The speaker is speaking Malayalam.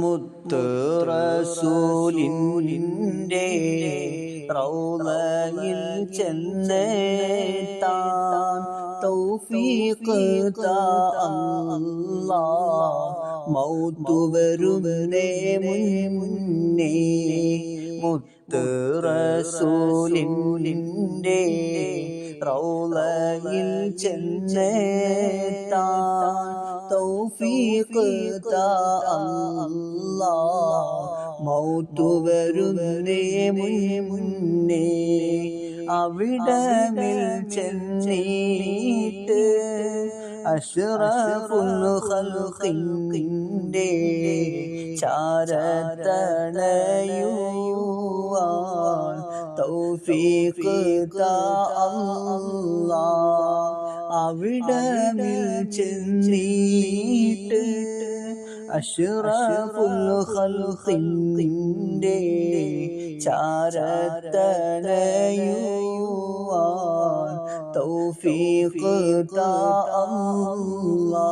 മുത്ത് റസൂലിന്റെ റൗലയിൽ ചെന്നെത്താൻ തൗഫീഖ് താ അല്ലാ. മൗത്തു വരുവനേ മുന്നേ മുത്ത് റസൂലിന്റെ റൗലയിൽ ചെന്നെത്താൻ തൗഫീഖ് താ അല്ലാ. മൗത്തു വരുന്നേ മുന്നേ അവിടമിൽ ചെന്നീട്ട് അഷ്റഫുൽ ഖൽഖിന്റെ ചാരത്തണയുവാൻ തൗഫീഖ് അല്ലാ അവിടമിൽ ചെന്നീട്ട് അഷ്റഫുൽ ഖൽഖിന്റെ ചാരത്തണയുവാൻ തൗഫീഖ് താ അല്ലാ